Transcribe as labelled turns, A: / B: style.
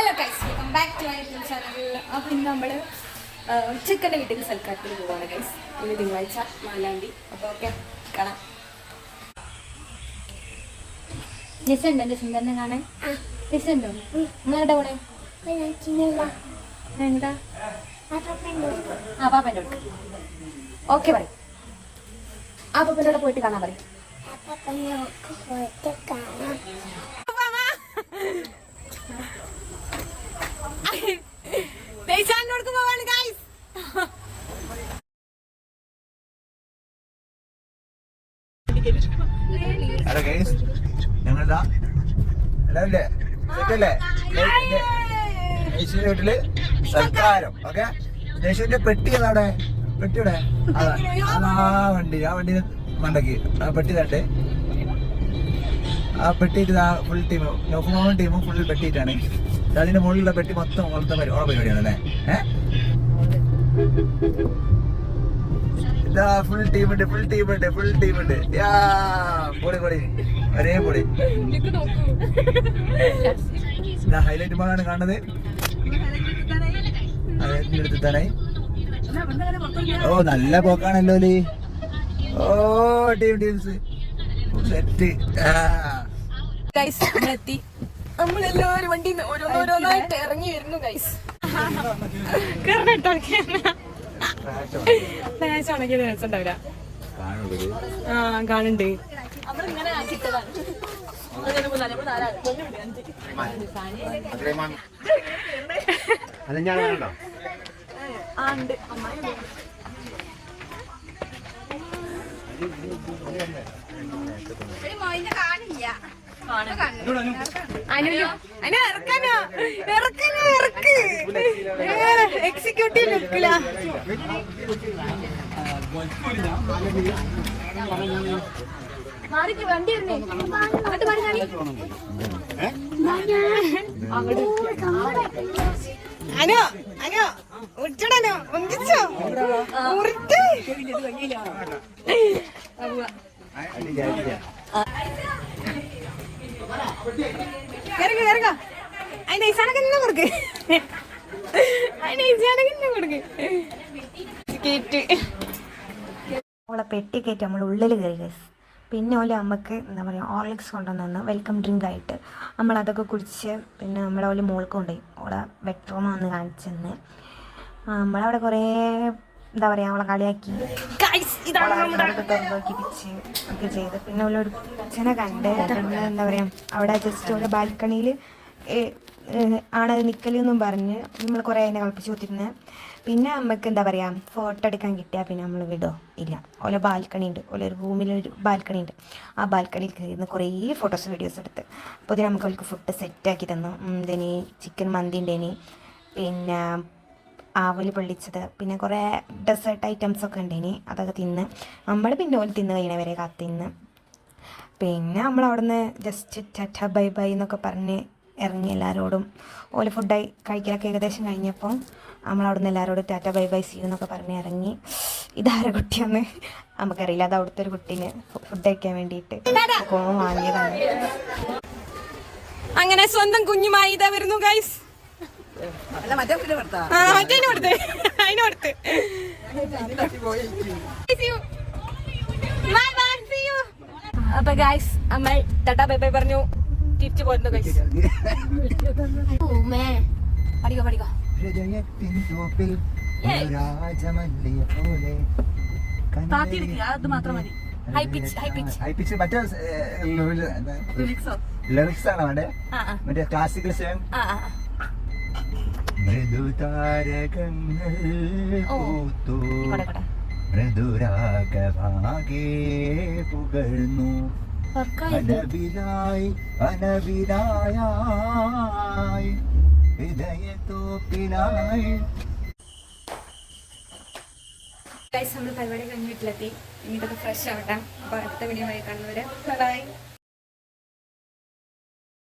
A: Hello guys welcome back to my YouTube channel അപ്പോൾ ഇന്ന് നമ്മൾ ചിക്കന്റെ വീട്ടിൽ സൽക്കാരത്തിന് പോവാണ് ഗൈസ് ഇന്ന് തിങ്കളാഴ്ച മാലാണ്ടി തീയതി. അപ്പോൾ ഓക്കെ കാണാം. ജസുണ്ടോ എന്റെ സുന്ദരനെ കാണാൻ? ജസുണ്ടോ നിങ്ങളെവിടെ പോണേ എന്താ? ആ പാപ്പന്റെ അടുത്ത്. ഓക്കെ പറയും ആ പാപ്പന്റെ അവിടെ പോയിട്ട് കാണാൻ പറയും ദേശാനോടക്ക് പോവാണ് ഗൈസ്
B: ഹലോ ഗൈസ് ഞങ്ങളിതാ. എല്ലാവരില്ലേ? സെറ്റല്ലേ യേശുവിന്റെ വീട്ടിൽ സൽക്കാരം ഓക്കെ? യേശുവിന്റെ പെട്ടി ഏതാ അവിടെ പെട്ടിയുടെ? അതാ. ആ വണ്ടി. ആ വണ്ടി മണ്ടക്കി. ആ പെട്ടി തട്ടെ ആ പെട്ടിയിട്ട് ഇതാ ഫുൾ ടീം നോക്കുമ്പോൾ ടീമും ഫുൾ പെട്ടിയിട്ടാണ്. അതിന്റെ മുകളിലുള്ള പെട്ടി മൊത്തം ഓളത്തെ പരി ഓള പരിപാടിയാണ് അല്ലേ ഏഹ് ഇതാ ഫുൾ ടീം ഉണ്ട് ഫുൾ ടീം ഉണ്ട് ഫുൾ ടീം ഉണ്ട്. യാ പൊളി പൊളി. ഒരേ പൊളി. ഇതാ ഹൈലൈറ്റ് മോളാണ് കാണുന്നത്. അതിന്റെ ഓ നല്ല പോക്കാണല്ലോ അല്ലേ ഓ ടീം ടീംസ് സെറ്റ്
A: ഗൈസ് നമ്മളെത്തി. നമ്മളെല്ലാവരും വണ്ടി ഓരോന്നോരോന്നായിട്ട് ഇറങ്ങി വരുന്നു ഗൈസ് ഉണക്കിയ ദിവസം ഉണ്ടാവില്ല ആ കാണുന്നുണ്ട്.
B: അത്
A: എക്സിക്യൂട്ടീവ് ലുക്കില. മാറിക്ക് വണ്ടി അങ്ങോട്ട് മാറി അനു അനു ഉച്ചടനോ ഒന്നിച്ചോ ഉരുട്ട്. ഇറങ്ങ ഇറങ്ങ. അതിന്റെ ഇസാനക്കെന്നെ കൊടുക്ക്. അതിന്റെ ഇസാനക്കെന്നെ കൊടുക്ക്. കേറ്റ്
C: പെട്ടി കയറ്റി നമ്മൾ ഉള്ളിൽ കയറി ഗൈസ് പിന്നെ ഓലെ അമ്മയ്ക്ക് എന്താ പറയുക ഓർലിക്സ് കൊണ്ടുവന്നു വെൽക്കം ഡ്രിങ്ക് ആയിട്ട്. നമ്മൾ അതൊക്കെ കുടിച്ച് പിന്നെ നമ്മളെ ഓലെ മോൾക്ക് കൊണ്ടുപോയി. ഓളെ ബെഡ്റൂം വന്ന് കാണിച്ചെന്ന്. നമ്മളവിടെ കുറേ എന്താ പറയുക അവളെ കളിയാക്കി. ഒക്കെ ചെയ്ത്. പിന്നെ അവളൊരു പൂച്ചനെ കണ്ട് പിന്നെ എന്താ പറയുക അവിടെ ജസ്റ്റ് അവളെ ബാൽക്കണിയിൽ ആണ് നിൽക്കലെന്നും പറഞ്ഞ് നമ്മൾ കുറേ അതിനെ കളിപ്പിച്ച് കൊടുത്തിരുന്നത് പിന്നെ നമുക്ക് എന്താ പറയുക ഫോട്ടോ എടുക്കാൻ കിട്ടിയാൽ പിന്നെ നമ്മൾ വിടോ? ഇല്ല. ഓല ബാൽക്കണി ഉണ്ട്. ഓല ഒരു റൂമിലൊരു ബാൽക്കണി ഉണ്ട്. ആ ബാൽക്കണിയിൽ കയറിയിരുന്ന് കുറേ ഫോട്ടോസ് വീഡിയോസ് എടുത്ത്. അപ്പോൾ ഇതിന് നമുക്ക് അവൾക്ക് ഫുഡ് സെറ്റാക്കി തന്നു. ഇതിന് ചിക്കൻ മന്തി ഉണ്ടേനി. പിന്നെ ആവൽ പൊള്ളിച്ചത്. പിന്നെ കുറേ ഡെസേർട്ട് ഐറ്റംസ് ഒക്കെ ഉണ്ടേനി. അതൊക്കെ തിന്ന്. നമ്മൾ പിന്നെ ഓൽ തിന്ന് കഴിയണവരെ കാത്തിന്ന്. പിന്നെ നമ്മൾ അവിടുന്ന് ജസ്റ്റ് ചറ്റ ബൈ ബൈ എന്നൊക്കെ പറഞ്ഞ് ഇറങ്ങി എല്ലാവരോടും ഓൽ ഫുഡായി കഴിക്കലൊക്കെ ഏകദേശം കഴിഞ്ഞപ്പോൾ നമ്മൾ അവിടുന്ന് എല്ലാവരോടും ടാറ്റ ബൈ ബൈ സി എന്നൊക്കെ പറഞ്ഞ് ഇറങ്ങി ഇതാരെ കുട്ടിയാന്ന് നമുക്കറിയില്ല. അത് അവിടുത്തെ ഒരു കുട്ടീനെ ഫുഡ് കഴിക്കാൻ വേണ്ടിയിട്ട് വാങ്ങിയതാണ്.
A: അങ്ങനെ സ്വന്തം കുഞ്ഞുമായി ഇതാ വരുന്നു ഗൈസ് മറ്റേ കൊടുത്തേ. അതിന് കൊടുത്ത്. അപ്പൊ ഗൈസ് അമ്മ ടട്ടാ ബൈ ബൈ പറഞ്ഞു. തിരിച്ചു പോരുന്നു ഗൈസ് പഠിക്കോ പഠിക്കോ.
B: തോപ്പിൽ രാജമല്ലിയ പോലെ
A: താത്തിയെടുക്കുക അത് മാത്രം മതി. High pitch high pitch
B: high pitch മറ്റേ ലിറിക്സ് ആണ് വേണ്ടേ?
A: ആ ആ.
B: മറ്റേ ക്ലാസിക്കൽ സോങ്
A: ആ.
B: മൃദുതാരകങ്ങൾ. പൂത്തു. മൃദുരാഗമാകെ പുകഴ്ന്നു. അനവിലായി അനവിലായി ഹൃദയത്തോപ്പിലായി.
A: ഗൈസ് നമ്മൾ പരിപാടി കഴിഞ്ഞ് വീട്ടിലെത്തി. ഇനിയിട്ടൊക്കെ ഫ്രഷ് ആവട്ടെ. അപ്പോൾ അടുത്ത വീഡിയോ ആയി കാണുന്നവരെ. ബൈ